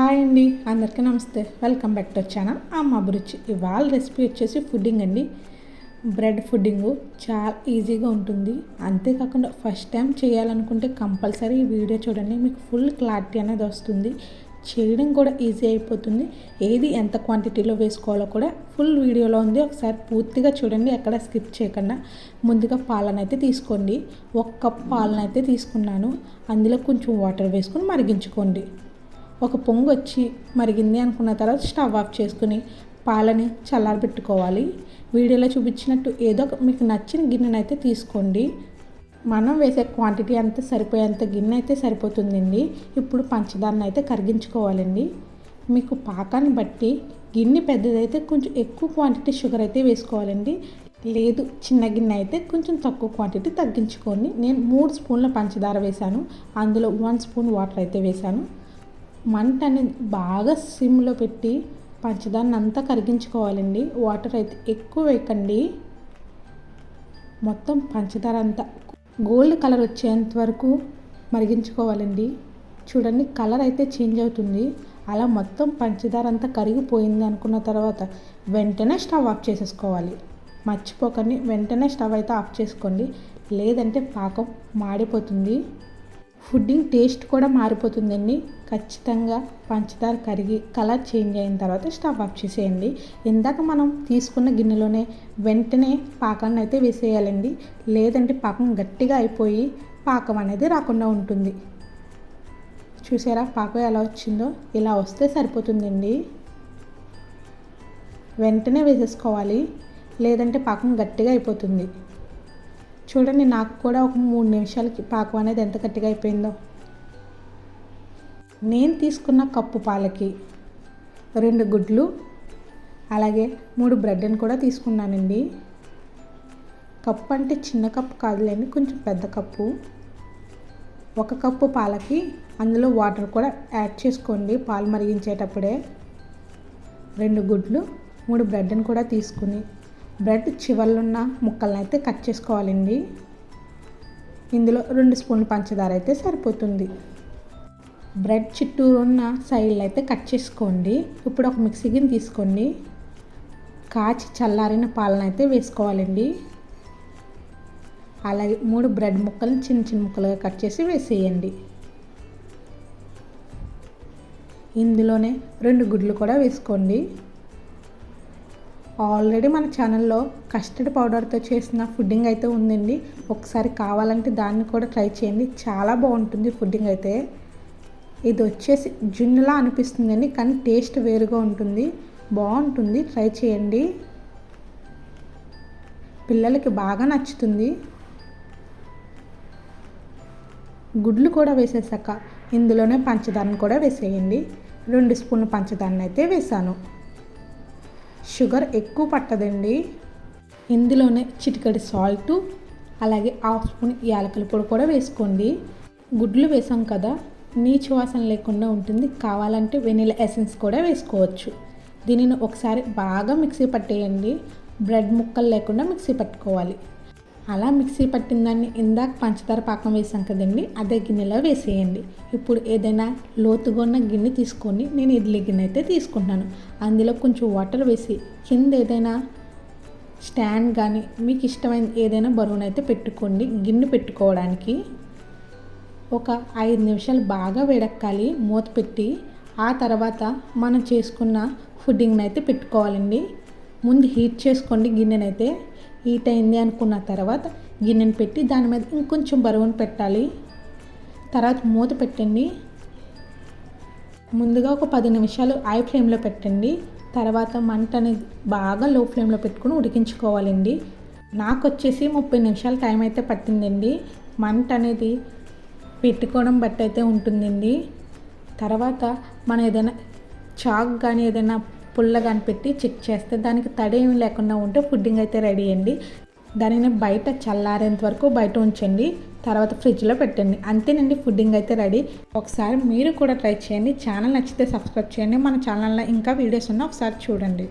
Hi అండి అందరికీ నమస్తే. వెల్కమ్ బ్యాక్ టు ఛానల్ అమ్మ అభిరుచి ఇవాళ రెసిపీ వచ్చేసి ఫుడ్డింగ్ అండి. బ్రెడ్ ఫుడ్డింగ్ చాలా ఈజీగా ఉంటుంది. అంతేకాకుండా ఫస్ట్ టైం చేయాలనుకుంటే కంపల్సరీ ఈ వీడియో చూడండి. మీకు ఫుల్ క్లారిటీ అనేది వస్తుంది. చేయడం కూడా ఈజీ అయిపోతుంది. ఏది ఎంత క్వాంటిటీలో వేసుకోవాలో కూడా ఫుల్ వీడియోలో ఉంది. ఒకసారి పూర్తిగా చూడండి ఎక్కడ స్కిప్ చేయకుండా. ముందుగా పాలనైతే తీసుకోండి. ఒక కప్ పాలనైతే తీసుకున్నాను. అందులో కొంచెం వాటర్ వేసుకొని మరిగించుకోండి. ఒక పొంగు వచ్చి మరిగింది అనుకున్న తర్వాత స్టవ్ ఆఫ్ చేసుకుని పాలని చల్లారబెట్టుకోవాలి. వీడియోలో చూపించినట్టు ఏదో ఒక మీకు నచ్చిన గిన్నెనైతే తీసుకోండి. మనం వేసే క్వాంటిటీ అంతా సరిపోయేంత గిన్నె అయితే సరిపోతుందండి. ఇప్పుడు పంచదారని అయితే కరిగించుకోవాలండి. మీకు పాకాన్ని బట్టి గిన్నె పెద్దదైతే కొంచెం ఎక్కువ క్వాంటిటీ షుగర్ అయితే వేసుకోవాలండి. లేదు చిన్న గిన్నె అయితే కొంచెం తక్కువ క్వాంటిటీ తగ్గించుకోండి. నేను మూడు స్పూన్ల పంచదార వేశాను. అందులో వన్ స్పూన్ వాటర్ అయితే వేశాను. మంట అనేది బాగా సిమ్లో పెట్టి పంచదారని అంతా కరిగించుకోవాలండి. వాటర్ అయితే ఎక్కువ వేయకండి. మొత్తం పంచదార అంతా గోల్డ్ కలర్ వచ్చేంత వరకు మరిగించుకోవాలండి. చూడండి కలర్ అయితే చేంజ్ అవుతుంది. అలా మొత్తం పంచదార అంతా కరిగిపోయింది అనుకున్న తర్వాత వెంటనే స్టవ్ ఆఫ్ చేసేసుకోవాలి. మర్చిపోకండి వెంటనే స్టవ్ అయితే ఆఫ్ చేసుకోండి. లేదంటే పాకం మాడిపోతుంది. ఫుడ్డింగ్ టేస్ట్ కూడా మారిపోతుందండి. ఖచ్చితంగా పంచదార కరిగి కలర్ చేంజ్ అయిన తర్వాత స్టవ్ ఆఫ్ చేసేయండి. ఇందాక మనం తీసుకున్న గిన్నెలోనే వెంటనే పాకాన్ని అయితే వేసేయాలండి. లేదంటే పాకం గట్టిగా అయిపోయి పాకం అనేది రాకుండా ఉంటుంది. చూసారా పాకం ఎలా వచ్చిందో? ఇలా వస్తే సరిపోతుందండి. వెంటనే వేసేసుకోవాలి. లేదంటే పాకం గట్టిగా అయిపోతుంది. చూడండి నాకు కూడా ఒక మూడు నిమిషాలకి పాకం అనేది ఎంత గట్టిగా అయిపోయిందో. నేను తీసుకున్న కప్పు పాలకి రెండు గుడ్లు అలాగే మూడు బ్రెడ్ని కూడా తీసుకున్నానండి. కప్పు అంటే చిన్న కప్పు కాదులేండి కొంచెం పెద్ద కప్పు. ఒక కప్పు పాలకి అందులో వాటర్ కూడా యాడ్ చేసుకోండి పాలు మరిగించేటప్పుడే. రెండు గుడ్లు మూడు బ్రెడ్ని కూడా తీసుకుని బ్రెడ్ చివర్లున్న ముక్కలను అయితే కట్ చేసుకోవాలండి. ఇందులో రెండు స్పూన్లు పంచదార అయితే సరిపోతుంది. బ్రెడ్ చుట్టూరు ఉన్న సైడ్లు అయితే కట్ చేసుకోండి. ఇప్పుడు ఒక మిక్సీ గిన్నె తీసుకోండి. కాచి చల్లారిన పాలన అయితే వేసుకోవాలండి. అలాగే మూడు బ్రెడ్ ముక్కలను చిన్న చిన్న ముక్కలుగా కట్ చేసి వేసేయండి. ఇందులోనే రెండు గుడ్లు కూడా వేసుకోండి. ఆల్రెడీ మన ఛానల్లో కస్టర్డ్ పౌడర్తో చేసిన ఫుడ్డింగ్ అయితే ఉందండి. ఒకసారి కావాలంటే దాన్ని కూడా ట్రై చేయండి. చాలా బాగుంటుంది ఫుడ్డింగ్ అయితే. ఇది వచ్చేసి జున్నులా అనిపిస్తుందండి కానీ టేస్ట్ వేరుగా ఉంటుంది. బాగుంటుంది ట్రై చేయండి. పిల్లలకి బాగా నచ్చుతుంది. గుడ్లు కూడా వేసేసాక ఇందులోనే పంచదారను కూడా వేసేయండి. రెండు స్పూన్లు పంచదారని అయితే వేసాను. షుగర్ ఎక్కువ పట్టదండి. ఇందులోనే చిటికడి సాల్ట్ అలాగే హాఫ్ స్పూన్ యాలకుల పొడి కూడా వేసుకోండి. గుడ్లు వేసాం కదా నీచు వాసన లేకుండా ఉంటుంది. కావాలంటే వెనిలా ఎసెన్స్ కూడా వేసుకోవచ్చు. దీనిని ఒకసారి బాగా మిక్సీ పట్టేయండి. బ్రెడ్ ముక్కలు లేకుండా మిక్సీ పట్టుకోవాలి. అలా మిక్సీ పట్టిన దాన్ని ఇందాక పంచదార పాకం వేసాం కదండి అదే గిన్నెలో వేసేయండి. ఇప్పుడు ఏదైనా లోతుగా ఉన్న గిన్నె తీసుకొని నేను ఇడ్లీ గిన్నె అయితే తీసుకుంటాను. అందులో కొంచెం వాటర్ వేసి కింద ఏదైనా స్టాండ్ కానీ మీకు ఇష్టమైన ఏదైనా బరువునైతే పెట్టుకోండి. గిన్నె పెట్టుకోవడానికి ఒక ఐదు నిమిషాలు బాగా వేడెక్కాలి మూత పెట్టి. ఆ తర్వాత మనం చేసుకున్న ఫుడ్డింగ్ని అయితే పెట్టుకోవాలండి. ముందు హీట్ చేసుకోండి గిన్నెనైతే. హీట్ అయింది అనుకున్న తర్వాత గిన్నెను పెట్టి దాని మీద ఇంకొంచెం బరువును పెట్టాలి. తర్వాత మూత పెట్టండి. ముందుగా ఒక పది నిమిషాలు ఐ ఫ్లేమ్లో పెట్టండి. తర్వాత మంట అనేది బాగా లో ఫ్లేమ్లో పెట్టుకుని ఉడికించుకోవాలండి. నాకు వచ్చేసి ముప్పై నిమిషాలు టైం అయితే పట్టిందండి. మంట అనేది పెట్టుకోవడం బట్టి అయితే ఉంటుందండి. తర్వాత మనం ఏదైనా చాక్ కానీ ఏదైనా పుల్లగా అనిపెట్టి పెట్టి చెక్ చేస్తే దానికి తడి ఏమి లేకుండా ఉంటే ఫుడ్డింగ్ అయితే రెడీ అండి. దానిని బయట చల్లారేంత వరకు బయట ఉంచండి తర్వాత ఫ్రిడ్జ్లో పెట్టండి. అంతేనండి ఫుడ్డింగ్ అయితే రెడీ. ఒకసారి మీరు కూడా ట్రై చేయండి. ఛానల్ నచ్చితే సబ్స్క్రైబ్ చేయండి. మన ఛానల్లో ఇంకా వీడియోస్ ఉన్నా ఒకసారి చూడండి.